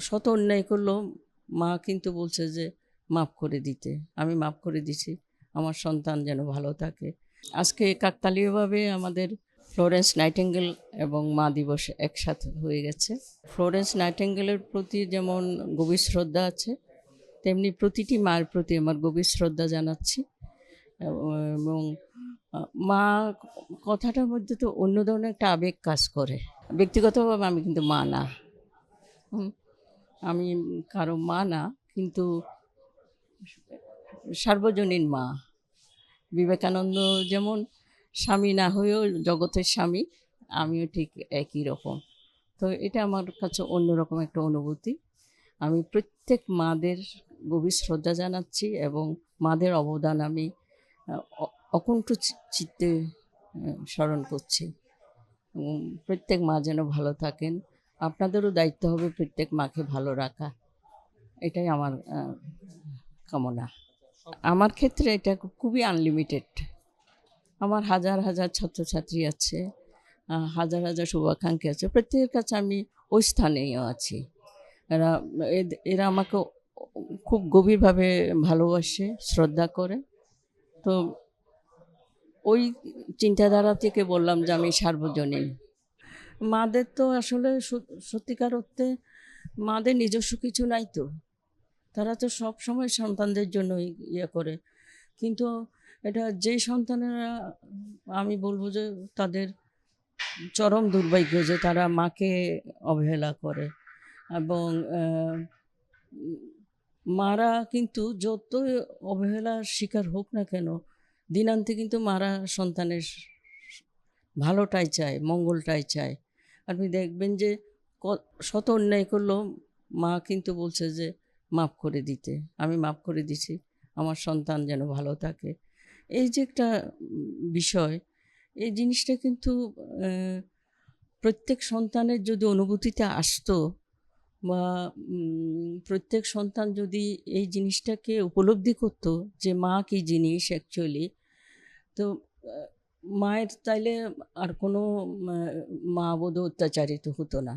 শত অন্যায় করল, মা কিন্তু বলছে যে, মাফ করে দিতে। আমি মাফ করে দিছি। আমার সন্তান যেন ভালো থাকে। আজকে কাকতালীয়ভাবে আমাদের ফ্লোরেন্স নাইটেঙ্গেল এবং মা দিবস একসাথে হয়ে গেছে। ফ্লোরেন্স নাইটেঙ্গেলের প্রতি যেমন গভীর শ্রদ্ধা আছে, তেমনি প্রতিটি মায়ের প্রতি আমার গভীর শ্রদ্ধা জানাচ্ছি। এবং, মা কথাটার মধ্যে তো অন্য ধরনের একটা আবেগ কাজ করে। ব্যক্তিগতভাবে আমি কিন্তু মা না। আমি কারও মা না, কিন্তু সার্বজনীন মা। বিবেকানন্দ যেমন স্বামী না হয়েও জগতের স্বামী, আমিও ঠিক একই রকম। তো এটা আমার কাছে অন্যরকম একটা অনুভূতি। আমি প্রত্যেক মাদের গভীর শ্রদ্ধা জানাচ্ছি এবং মাদের অবদান আমি অকুণ্ঠ চিত্তে স্মরণ করছি। প্রত্যেক মা যেন ভালো থাকেন। আপনাদেরও দায়িত্ব হবে প্রত্যেক মাকে ভালো রাখা। এটাই আমার কামনা। আমার ক্ষেত্রে এটা খুবই আনলিমিটেড আমার হাজার হাজার ছাত্রছাত্রী আছে হাজার হাজার শুভাকাঙ্ক্ষী আছে। প্রত্যেকের কাছে আমি ওই স্থানেও আছি। এরা এরা আমাকে খুব গভীরভাবে ভালোবাসে, শ্রদ্ধা করে। তো ওই চিন্তাধারা থেকে বললাম যে আমি সার্বজনীন। মাদের তো আসলে সত- সত্যিকার অর্থে মাদের নিজস্ব কিছু নাই তো। তারা তো সব সময় সন্তানদের জন্য ইয়ে করে। কিন্তু এটা যেই সন্তানেরা, আমি বলব যে তাদের চরম দুর্ভাগ্য যে তারা মাকে অবহেলা করে। এবং মারা কিন্তু যত অবহেলার শিকার হোক না কেন, দিনান্তে কিন্তু মারা সন্তানের ভালোটাই চায়, মঙ্গলটাই চায়। আপনি দেখবেন যে শত অন্যায় করলেও মা কিন্তু বলছে যে, মাফ করে দিতে। আমি মাফ করে দিছি। আমার সন্তান যেন ভালো থাকে। এই যে একটা বিষয়, এই জিনিসটা কিন্তু প্রত্যেক সন্তানের যদি অনুভূতিতে আসতো বা প্রত্যেক সন্তান যদি এই জিনিসটাকে উপলব্ধি করতো যে, মা কী জিনিস অ্যাকচুয়ালি তো মায়ের চাইলে আর কোনো মা বোধ অত্যাচারিত হতো না।